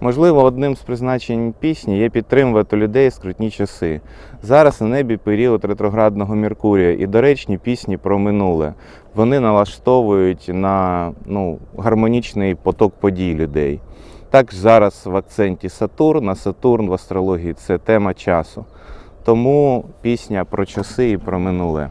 Можливо, одним з призначень пісні є підтримувати людей скрутні часи. Зараз на небі період ретроградного Меркурія і доречні пісні про минуле. Вони налаштовують на ну, гармонічний поток подій людей. Так зараз в акценті Сатурн, а Сатурн в астрології це тема часу. Тому пісня про часи і про минуле.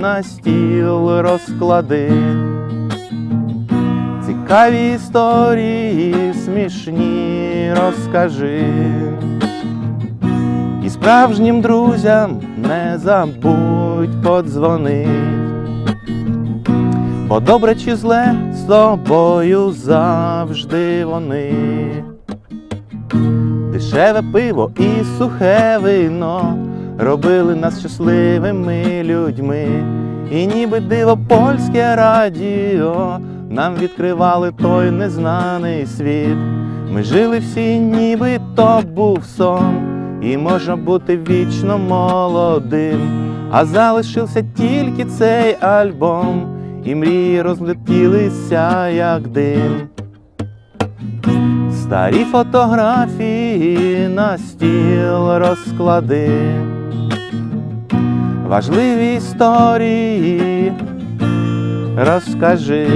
на стіл розклади, цікаві історії, смішні розкажи. І справжнім друзям не забудь подзвонить. Бо добре чи зле з тобою завжди вони. Дешеве пиво і сухе вино робили нас щасливими людьми, і ніби диво польське радіо нам відкривали той незнаний світ. Ми жили всі, ніби то був сон, і можна бути вічно молодим, а залишився тільки цей альбом, і мрії розлетілися, як дим. Старі фотографії на стіл розклади, важливі історії розкажи,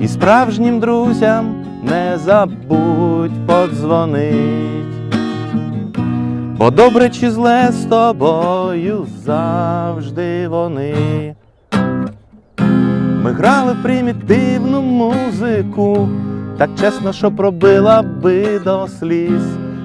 і справжнім друзям не забудь подзвонить, бо добре чи зле з тобою завжди вони. Ми грали примітивну музику, так чесно, що пробила би до сліз.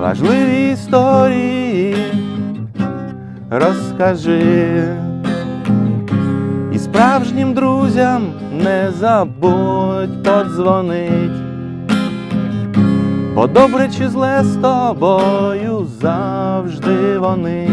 важливі історії. Розкажи, і справжнім друзям не забудь подзвонить, бо добре чи зле з тобою завжди вони.